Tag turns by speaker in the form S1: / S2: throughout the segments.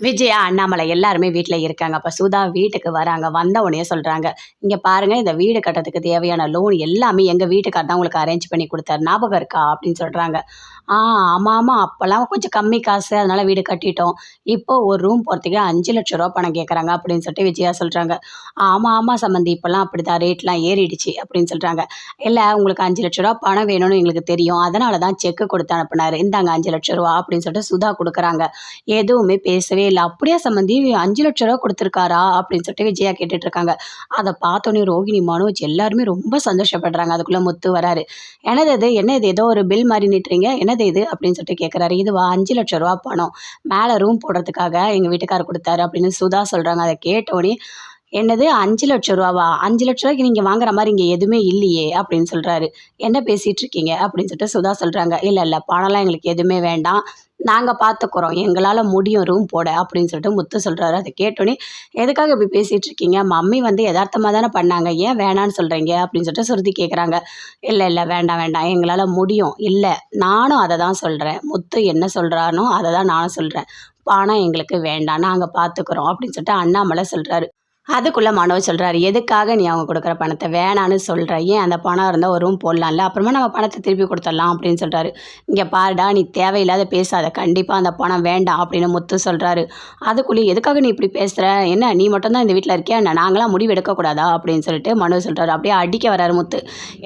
S1: விஜயா அண்ணாமலை எல்லாருமே வீட்டில் இருக்காங்க. அப்போ சுதா வீட்டுக்கு வராங்க. வந்த உடனே சொல்கிறாங்க இங்கே பாருங்கள் இந்த வீடு கட்டுறதுக்கு தேவையான லோன் எல்லாமே எங்கள் வீட்டுக்கார் தான் உங்களுக்கு அரேஞ்ச் பண்ணி கொடுத்தாரு. ஞாபகம் இருக்கா? அப்படின்னு சொல்கிறாங்க ஆ ஆமாம் ஆமாம் அப்போல்லாம் கொஞ்சம் கம்மி காசு. அதனால் வீடு கட்டிட்டோம். இப்போ ஒரு ரூம் போகிறதுக்கு அஞ்சு லட்ச ரூபா பணம் கேட்குறாங்க அப்படின்னு சொல்லிட்டு விஜயா சொல்கிறாங்க ஆமாம் ஆமாம் சம்மந்தி. இப்போல்லாம் அப்படி தான் ரேட்லாம் ஏறிடுச்சு அப்படின்னு சொல்கிறாங்க இல்லை உங்களுக்கு அஞ்சு லட்ச ரூபா பணம் வேணும்னு எங்களுக்கு தெரியும். அதனால தான் செக்கு கொடுத்து அனுப்புனார். இந்தாங்க அஞ்சு லட்ச ரூபா அப்படின்னு சொல்லிட்டு சுதா கொடுக்குறாங்க. எதுவுமே பேசவே இல்லை. அப்படியே சம்மந்தி? அஞ்சு லட்ச ரூபா கொடுத்துருக்காரா? அப்படின்னு சொல்லிட்டு விஜயா கேட்டுட்ருக்காங்க அதை பார்த்தோன்னே ரோகிணி மனோஜ் எல்லாருமே ரொம்ப சந்தோஷப்படுறாங்க. அதுக்குள்ளே முத்து வராரு. என்னது இது? என்ன இது ஏதோ ஒரு பில் மாதிரி நிட்டுறீங்க என்னது இது? அப்படின்னு சொல்லிட்டு கேட்குறாரு இதுவா அஞ்சு லட்ச ரூபா பணம். மேலே ரூம் போடுறதுக்காக எங்கள் வீட்டுக்காரர் கொடுத்தாரு. அப்படின்னு சுதா சொல்கிறாங்க அதை கேட்டோடனே என்னது? அஞ்சு லட்ச ரூபாவா? அஞ்சு லட்ச ரூபாய்க்கு நீங்கள் வாங்குற மாதிரி இங்கே எதுவுமே இல்லையே அப்படின்னு சொல்கிறாரு என்ன பேசிகிட்டு இருக்கீங்க? அப்படின்னு சொல்லிட்டு சுதா சொல்கிறாங்க இல்லை இல்லை பணம்லாம் எங்களுக்கு எதுவுமே வேண்டாம். நாங்கள் பார்த்துக்குறோம் எங்களால் முடியும் ரூம் போட அப்படின்னு சொல்லிட்டு முத்து சொல்கிறாரு அதை கேட்டோன்னே எதுக்காக இப்படி பேசிகிட்டு இருக்கீங்க? மம்மி வந்து யதார்த்தமாக தானே பண்ணாங்க. ஏன் வேணான்னு சொல்கிறீங்க அப்படின்னு சொல்லிட்டு சுருதி கேட்குறாங்க இல்லை இல்லை வேண்டாம் வேண்டாம். எங்களால் முடியும். இல்லை நானும் அதை தான் சொல்கிறேன் முத்து என்ன சொல்கிறானோ அதை தான் நானும் சொல்கிறேன் பணம் எங்களுக்கு வேண்டாம். நாங்கள் பார்த்துக்குறோம் அப்படின்னு சொல்லிட்டு அண்ணாமலை சொல்கிறாரு அதுக்குள்ளே மனோஜ் சொல்கிறாரு எதுக்காக நீ அவங்க கொடுக்குற பணத்தை வேணான்னு சொல்கிற ஏன் அந்த பணம் இருந்தால் ஒரு ரூம் போடலாம்ல? அப்புறமா நம்ம பணத்தை திருப்பி கொடுத்துடலாம் அப்படின்னு சொல்கிறாரு இங்கே பாருடா நீ தேவையில்லாத பேசாத. கண்டிப்பாக அந்த பணம் வேண்டாம் அப்படின்னு முத்து சொல்கிறாரு அதுக்குள்ளே எதுக்காக நீ இப்படி பேசுகிற என்ன நீ மட்டும்தான் இந்த வீட்டில் இருக்கியா? என்ன நாங்களாம் முடிவு எடுக்கக்கூடாதா? அப்படின்னு சொல்லிட்டு மனோஜ் சொல்கிறாரு அப்படியே அடிக்க வராரு முத்து.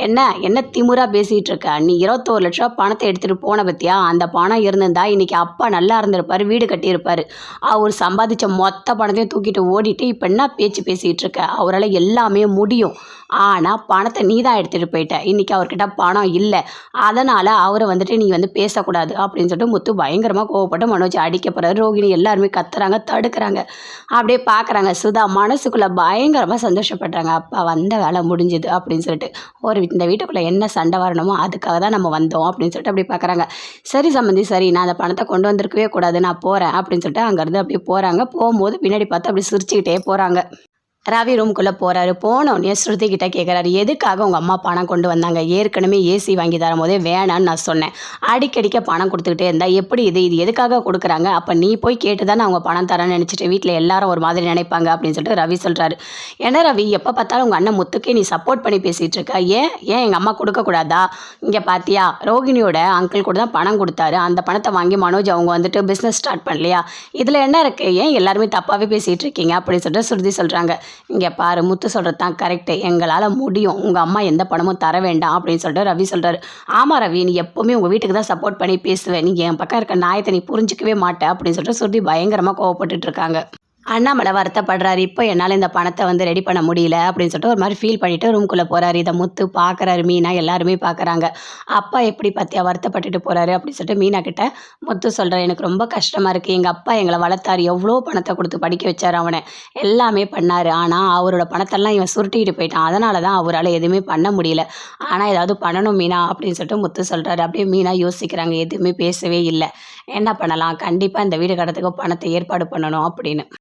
S1: என்ன என்ன திமுறாக பேசிகிட்டு இருக்க? நீ இருபத்தோரு லட்ச ரூபா பணத்தை எடுத்துகிட்டு போன பற்றியா அந்த பணம் இருந்திருந்தா இன்றைக்கி அப்பா நல்லா இருந்திருப்பார் வீடு கட்டியிருப்பார். அவர் சம்பாதிச்ச மொத்த பணத்தையும் தூக்கிட்டு ஓடிட்டு இப்போ என்ன பேச்சு பேச்சு பேசிகிட்டு இருக்க அவரால் எல்லாமே முடியும். ஆனால் பணத்தை நீ தான் எடுத்துகிட்டு போயிட்ட. இன்றைக்கி அவர்கிட்ட பணம் இல்லை. அதனால் அவரை வந்துட்டு நீ வந்து பேசக்கூடாது அப்படின்னு சொல்லிட்டு முத்து பயங்கரமாக கோவப்பட்டு மனோஜ் அடிக்க போகிறாரு ரோகிணி எல்லாருமே கத்துறாங்க தடுக்கிறாங்க. அப்படியே பார்க்குறாங்க சுதா மனசுக்குள்ளே பயங்கரமாக சந்தோஷப்படுறாங்க. அப்பா வந்த வேலை முடிஞ்சுது அப்படின்னு சொல்லிட்டு. ஒரு இந்த வீட்டுக்குள்ளே என்ன சண்டை வரணுமோ அதுக்காக தான் நம்ம வந்தோம் அப்படின்னு சொல்லிட்டு அப்படி பார்க்குறாங்க சரி சம்மந்தி சரி நான் அந்த பணத்தை கொண்டு வந்திருக்கவே கூடாது. நான் போகிறேன் அப்படின்னு சொல்லிட்டு அங்கேருந்து அப்படியே போகிறாங்க போகும்போது பின்னாடி பார்த்து அப்படி சிரிச்சுக்கிட்டே போகிறாங்க ரவி ரூம்குள்ளே போகிறாரு போனோடனே ஸ்ருதி கிட்ட கேட்குறாரு எதுக்காக உங்கள் அம்மா பணம் கொண்டு வந்தாங்க? ஏற்கனவே ஏசி வாங்கி தரும்போதே வேணான்னு நான் சொன்னேன். அடிக்கடிக்க பணம் கொடுத்துக்கிட்டே இருந்தால் எப்படி இது? இது எதுக்காக கொடுக்குறாங்க? அப்போ நீ போய் கேட்டு தானே அவங்க பணம் தரேன்னு நினச்சிட்டு வீட்டில் எல்லாரும் ஒரு மாதிரி நினைப்பாங்க அப்படின்னு சொல்லிட்டு ரவி சொல்கிறாரு என்ன ரவி எப்போ பார்த்தாலும் உங்கள் அண்ணன் முத்துக்கே நீ சப்போர்ட் பண்ணி பேசிகிட்டு இருக்க? ஏன்? ஏன் எங்கள் அம்மா கொடுக்கக்கூடாதா இங்கே பார்த்தியா ரோகிணியோட அங்கிள் கூட தான் பணம் கொடுத்தாரு. அந்த பணத்தை வாங்கி மனோஜ் அவங்க வந்துட்டு பிஸ்னஸ் ஸ்டார்ட் பண்ணலையா? இதில் என்ன இருக்குது ஏன் எல்லாருமே தப்பாகவே பேசிகிட்டு இருக்கீங்க? அப்படின்னு சொல்லிட்டு ஸ்ருதி சொல்கிறாங்க இங்கே பாரு முத்து சொல்கிறது தான் கரெக்டு எங்களால் முடியும். உங்கள் அம்மா எந்த பணமும் தர வேண்டாம் அப்படின்னு சொல்லிட்டு ரவி சொல்கிறார் ஆமாம் ரவி நீ எப்போவுமே உங்கள் வீட்டுக்கு தான் சப்போர்ட் பண்ணி பேசுவேன் நீங்கள் என் பக்கம் இருக்க நாயத்தை நீ புரிஞ்சிக்கவே மாட்டேன் அப்படின்னு சொல்லிட்டு சுருதி பயங்கரமாக கோவப்பட்டுட்டு இருக்காங்க. அண்ணாமலை வருத்தப்படுறாரு இப்போ என்னால் இந்த பணத்தை வந்து ரெடி பண்ண முடியல அப்படின்னு சொல்லிட்டு ஒரு மாதிரி ஃபீல் பண்ணிவிட்டு ரூம்குள்ளே போகிறாரு இதை முத்து பார்க்குறாரு மீனா எல்லாருமே பார்க்குறாங்க அப்பா எப்படி பார்த்தியா வருத்தப்பட்டுட்டு போகிறாரு அப்படின்னு சொல்லிட்டு மீனா கிட்ட முத்து சொல்கிறேன் எனக்கு ரொம்ப கஷ்டமாக இருக்குது எங்கள் அப்பா எங்களை வளர்த்தாரு. எவ்வளோ பணத்தை கொடுத்து படிக்க வச்சார் அவனை. எல்லாமே பண்ணார். ஆனால் அவரோட பணத்தெல்லாம் இவன் சுருட்டிக்கிட்டு போயிட்டான். அதனால தான் அவரால் எதுவுமே பண்ண முடியல. ஆனால் ஏதாவது பண்ணணும் மீனா அப்படின்னு சொல்லிட்டு முத்து சொல்கிறாரு அப்படியே மீனா யோசிக்கிறாங்க. எதுவுமே பேசவே இல்லை. என்ன பண்ணலாம்? கண்டிப்பாக இந்த வீடு கடத்துக்கு பணத்தை ஏற்பாடு பண்ணணும் அப்படின்னு.